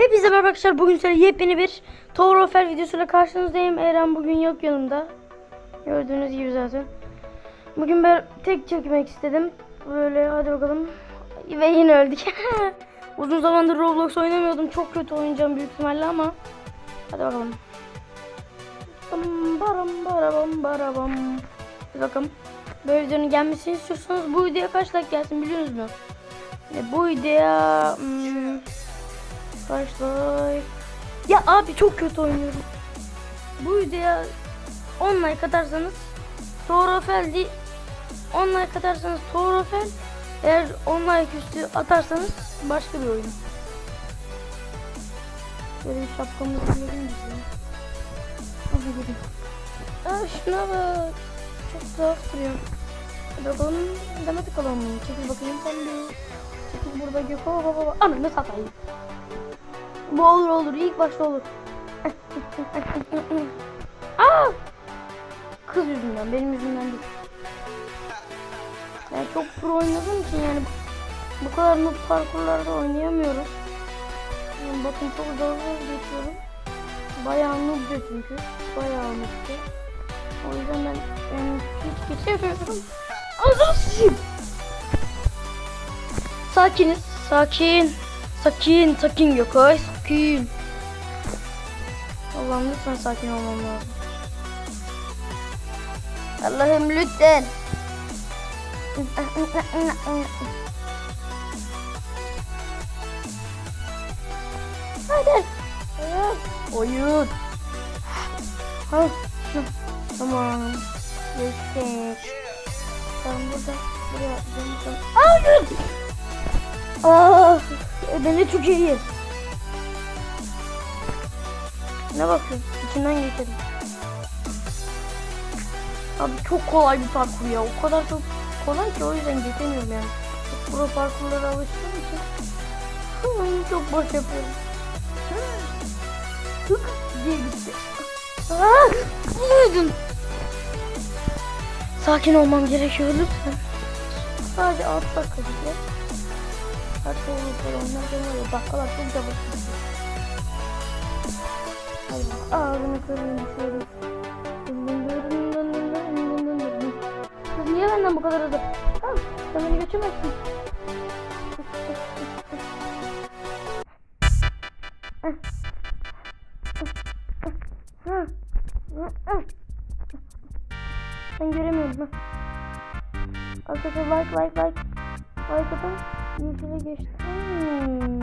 Hepinize merhaba arkadaşlar. Bugün size yepyeni bir Tower of Hell videosuyla karşınızdayım. Eren bugün yok yanımda. Gördüğünüz gibi zaten. Bugün ben tek çekmek istedim. Böyle hadi bakalım. Ve yine öldük. Uzun zamandır Roblox oynamıyordum. Çok kötü oynayacağım büyük ihtimalle ama. Hadi bakalım. Baram barabam barabam. Bakalım. Böyle videonun gelmesini istiyorsanız bu videoya kaç like gelsin biliyor musunuz? E, bu videoya... Hmm, Like? Ya abi çok kötü oynuyorum. Bu videoya 10 like atarsanız Torofel değil 10 like atarsanız Torofel eğer 10 like üstü atarsanız başka bir oyun. Böyle bir şapkamızı verir misin? Hadi gidelim. Aa şuna bak. Çok tuhaf duruyor. Hadi bakalım. Demet bakalım. Çekil bakayım sen bir. Çekil burada gök. Ananı satayım. Bu olur olur. İlk başta olur. Aa! Kız yüzünden. Benim yüzümden değil. Ben çok pro oynadığım için yani bu kadar noob parkurlarda oynayamıyorum. Yani bakın çok zor geçiyorum. Bayağı noob'du çünkü. Bayağı noob'du. O yüzden ben yani hiç geçemiyorum. Ağzım sıçayım. Sakiniz. Sakin. Sakin. Sakin Gökay. Sakin. Allah'ım lütfen sakin olmam lazım. Allah'ım lütfen. Hadi. Oyun. Ha, tamam. Geçtik. Tamam burada. Buraya atacağım. Hayır. Aa, ödene çok iyi. Ne bakıyorsun? İçinden geçelim. Abi çok kolay bir parkur ya. O kadar çok kolay ki o yüzden geçemiyorum yani. Çok pro parkurlara alıştığım için. Hı, çok boş yapıyorum. Tık diye gitti. Aa, Buydum. Sakin olmam gerekiyor lütfen. Sadece alt dakika bile. Her olursa onlardan var ya dakikalar çok çabuk gidiyor. Ağzını şöyle. Kız niye benden bu kadar hızlı? Ha, sen beni götürmezsin. Ben göremiyorum. Arkadaşlar like like like. Like atın. Yeşile geçti. Hmm.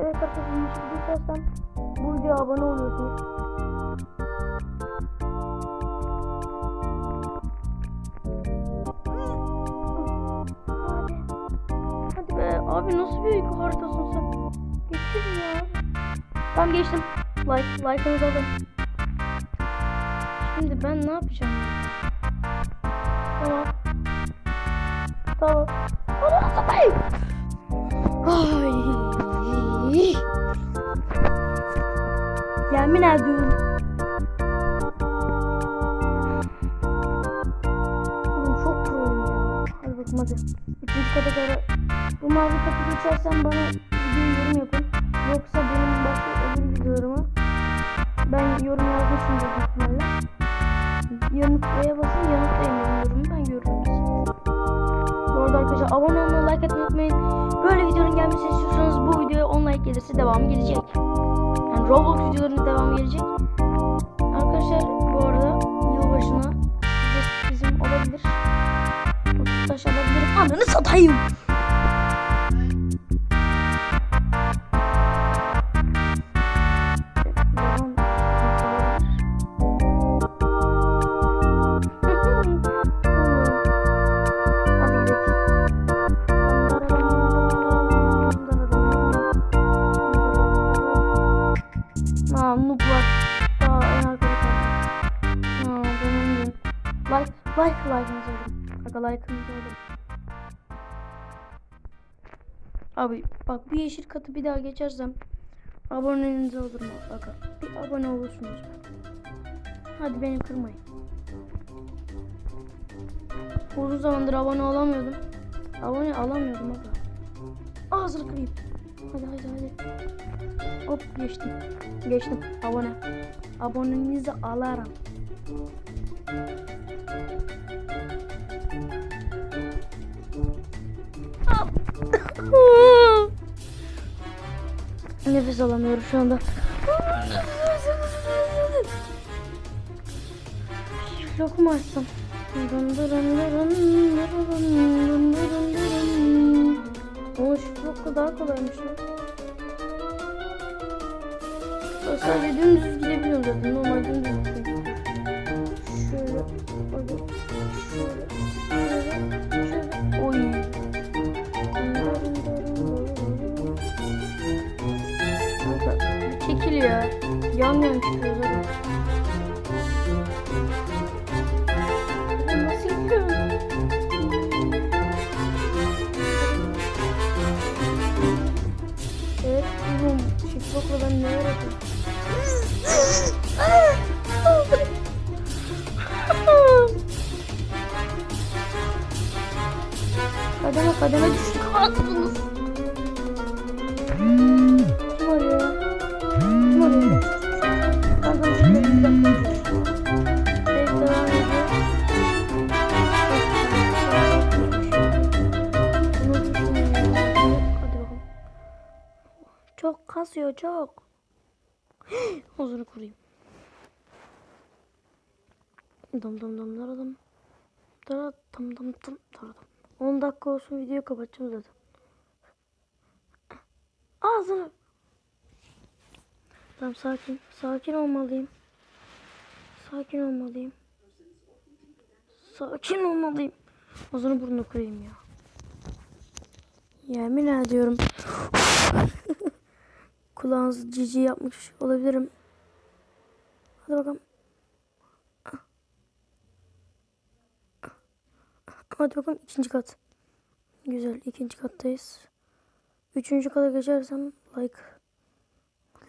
Evet arkadaşlar yeşil geçersem bu videoya abone oluyorsunuz. Hadi. Hadi be abi nasıl bir haritasın sen? Geçir ya. Tamam geçtim. Like, like'ınızı alın. Şimdi ben ne yapacağım? Tamam. Tamam. Onu Yemin ediyorum. Oğlum çok proyum. Hadi bakalım hadi. Üçüncü kata kadar. Bu mavi kapı geçersen bana video yorum yapın. Yoksa benim başka öbür videolarıma ben yorum yazmışımdır büyük ihtimalle. Yanıtlaya basın yanıtlayın yorumu ben görürüm. Bu arada arkadaşlar abone olmayı like atmayı unutmayın. Böyle videonun gelmesini istiyorsanız bu videoya 10 like gelirse devamı gelecek. Roblox videolarının devamı gelecek. Arkadaşlar bu arada yılbaşına sürprizim olabilir. 30 taş alabilirim. Ananı satayım. Like'ınızı alın. Aga like'ınızı alın. Abi bak bu yeşil katı bir daha geçersem abonenizi alırım aga. Bir abone olursunuz. Hadi beni kırmayın. Uzun zamandır abone olamıyordum. Abone alamıyordum aga. Ağzını kırayım. Hadi hadi hadi. Hop geçtim. Geçtim. Abone. Abonenizi alarım. Nefes alamıyorum şu anda. Yok mu açsam? Şu çok daha kolaymış. Ben sadece dümdüz gidebiliyorum zaten. Normal dümdüz. Hadi. Şöyle. Şöyle. Ya. Yan yan çıkıyor zaten. Nasıl gidiyorum? Evet, oğlum. Şifrokla ben ne yarattım? Kademe kademe düştük. Attınız. Çok kasıyor çok. Huzuru kurayım. Dam dam dam dam dam. Dam dam dam dam. 10 dakika olsun videoyu kapatacağım zaten. Ağzını. Tamam sakin. Sakin olmalıyım. Sakin olmalıyım. Sakin olmalıyım. Ağzını burnunu kırayım ya. Yemin ediyorum. Kulağınızı cici yapmış olabilirim. Hadi bakalım. Hadi bakalım ikinci kat. Güzel ikinci kattayız. Üçüncü kata geçersem like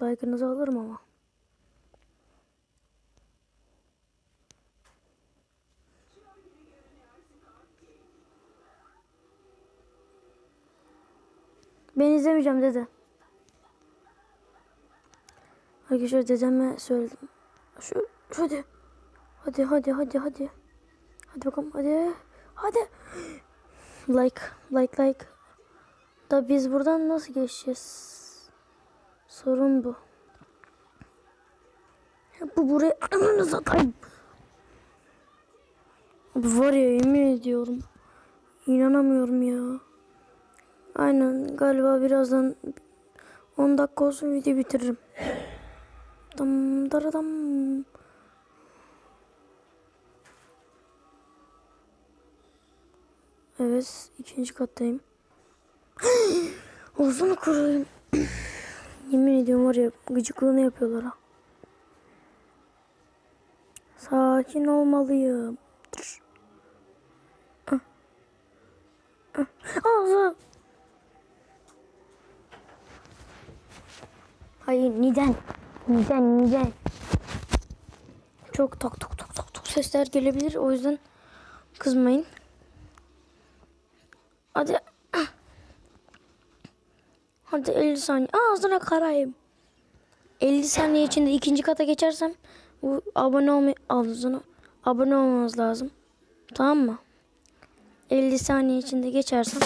like'ınızı alırım ama. Ben izlemeyeceğim dede. Arkadaşlar dedeme söyledim. Şu, hadi. Hadi hadi hadi hadi. Hadi bakalım hadi. Hadi. Like like like. Da biz buradan nasıl geçeceğiz? Sorun bu. Ya bu buraya ananı satayım. Var ya yemin ediyorum. İnanamıyorum ya. Aynen galiba birazdan 10 dakika olsun video bitiririm. Dam daradam. Evet ikinci kattayım. Uzun kurayım. Yemin ediyorum var ya gıcıklığını yapıyorlar ha. Sakin olmalıyım. Dur. Ah. Ah. Ağzı. Hayır neden? Neden neden? Çok tok tok tok tok tok sesler gelebilir o yüzden kızmayın. Hadi. Hadi 50 saniye. Ağzına karayım. 50 saniye içinde ikinci kata geçersem bu abone olmayı ağzına abone olmanız lazım. Tamam mı? 50 saniye içinde geçersem